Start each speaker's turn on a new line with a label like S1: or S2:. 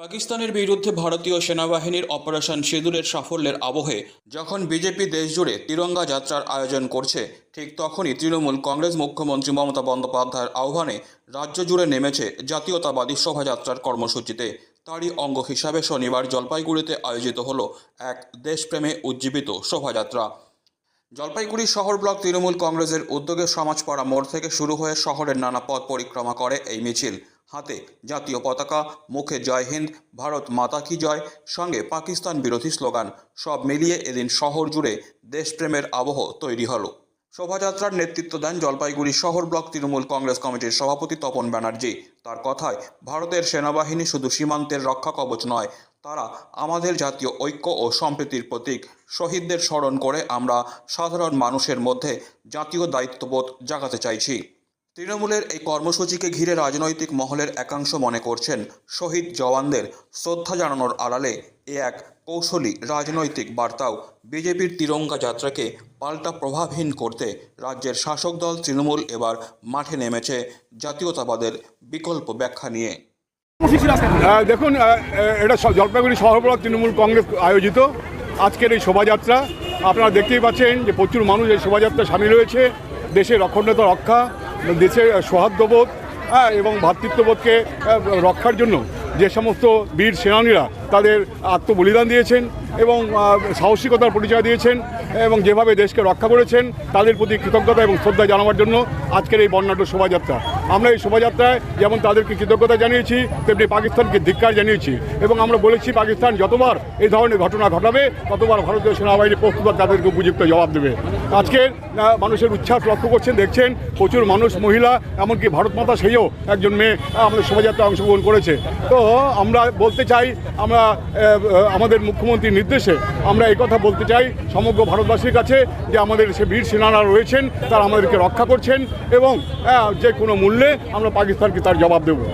S1: পাকিস্তানের বিরুদ্ধে ভারতীয় সেনাবাহিনীর অপারেশন সিঁদুরের সাফল্যের আবহে যখন বিজেপি দেশজুড়ে তিরঙ্গা যাত্রার আয়োজন করছে, ঠিক তখনই তৃণমূল কংগ্রেস মুখ্যমন্ত্রী মমতা বন্দ্যোপাধ্যায়ের আহ্বানে রাজ্য জুড়ে নেমেছে জাতীয়তাবাদী শোভাযাত্রার কর্মসূচিতে। তারই অঙ্গ হিসাবে শনিবার জলপাইগুড়িতে আয়োজিত হল এক দেশপ্রেমে উজ্জীবিত শোভাযাত্রা। জলপাইগুড়ি শহর ব্লক তৃণমূল কংগ্রেসের উদ্যোগে সমাজপাড়া মোড় থেকে শুরু হয়ে শহরের নানা পথ পরিক্রমা করে এই মিছিল। হাতে। জাতীয় পতাকা, মুখে জয় হিন্দ, ভারত মাতা কি জয়, সঙ্গে পাকিস্তান বিরোধী স্লোগান। সব মিলিয়ে এদিন শহর জুড়ে দেশপ্রেমের আবহ তৈরি হলো। শোভাযাত্রার নেতৃত্ব দেন জলপাইগুড়ি শহর ব্লক তৃণমূল কংগ্রেস কমিটির সভাপতি তপন ব্যানার্জি। তার কথায়, ভারতের সেনাবাহিনী শুধু সীমান্তের রক্ষা কবচ নয়, তারা আমাদের জাতীয় ঐক্য ও সম্প্রীতির প্রতীক। শহীদদের স্মরণ করে আমরা সাধারণ মানুষের মধ্যে জাতীয় দায়িত্ববোধ জাগাতে চাইছি। তৃণমূলের এই কর্মসূচিকে ঘিরে রাজনৈতিক মহলের একাংশ মনে করছেন, শহীদ জওয়ানদের শ্রদ্ধা জানানোর আড়ালে এ এক কৌশলী রাজনৈতিক বার্তাও বিজেপির তিরঙ্গা যাত্রাকে পাল্টা প্রভাবহীন করতে রাজ্যের শাসক দল তৃণমূল এবার মাঠে নেমেছে জাতীয়তাবাদের বিকল্প ব্যাখ্যা নিয়ে।
S2: দেখুন এটা জলপাইগুড়ি শহর তৃণমূল কংগ্রেস আয়োজিত। আজকের এই শোভাযাত্রা, আপনারা দেখতেই পাচ্ছেন যে প্রচুর মানুষ এই শোভাযাত্রা সামিল হয়েছে। দেশের অখণ্ডতা রক্ষা দেশের সৌহার্দ্যবোধ হ্যাঁ এবং ভ্রাতৃত্ববোধকে রক্ষার জন্য যে সমস্ত বীর সেনানীরা তাদের আত্মবলিদান দিয়েছেন এবং সাহসিকতার পরিচয় দিয়েছেন এবং যেভাবে দেশকে রক্ষা করেছেন, তাদের প্রতি কৃতজ্ঞতা এবং শ্রদ্ধা জানাবার জন্য আজকের এই বর্ণাঢ্য শোভাযাত্রা। আমরা এই শোভাযাত্রায় যেমন তাদেরকে কৃতজ্ঞতা জানিয়েছি, তেমনি পাকিস্তানকে ধিক্কার জানিয়েছি। এবং আমরা বলেছি, পাকিস্তান যতবার এই ধরনের ঘটনা ঘটাবে, ততবার ভারতীয় সেনাবাহিনী প্রস্তুত তাদেরকে উপযুক্ত জবাব দেবে। আজকের মানুষের উচ্ছ্বাস লক্ষ্য করছেন, দেখছেন প্রচুর মানুষ, মহিলা, এমনকি ভারত মাতা সেইও একজন মেয়ে আমাদের শোভাযাত্রা অংশগ্রহণ করেছে। তো আমরা বলতে চাই, আমরা আমাদের মুখ্যমন্ত্রীর নির্দেশে আমরা এই কথা বলতে চাই সমগ্র ভারতবাসীর কাছে যে আমাদের সে বীর সেনারা রয়েছেন, তারা আমাদেরকে রক্ষা করছেন এবং যে কোনো মূল্যে আমরা পাকিস্তানকে তার জবাব দেবো।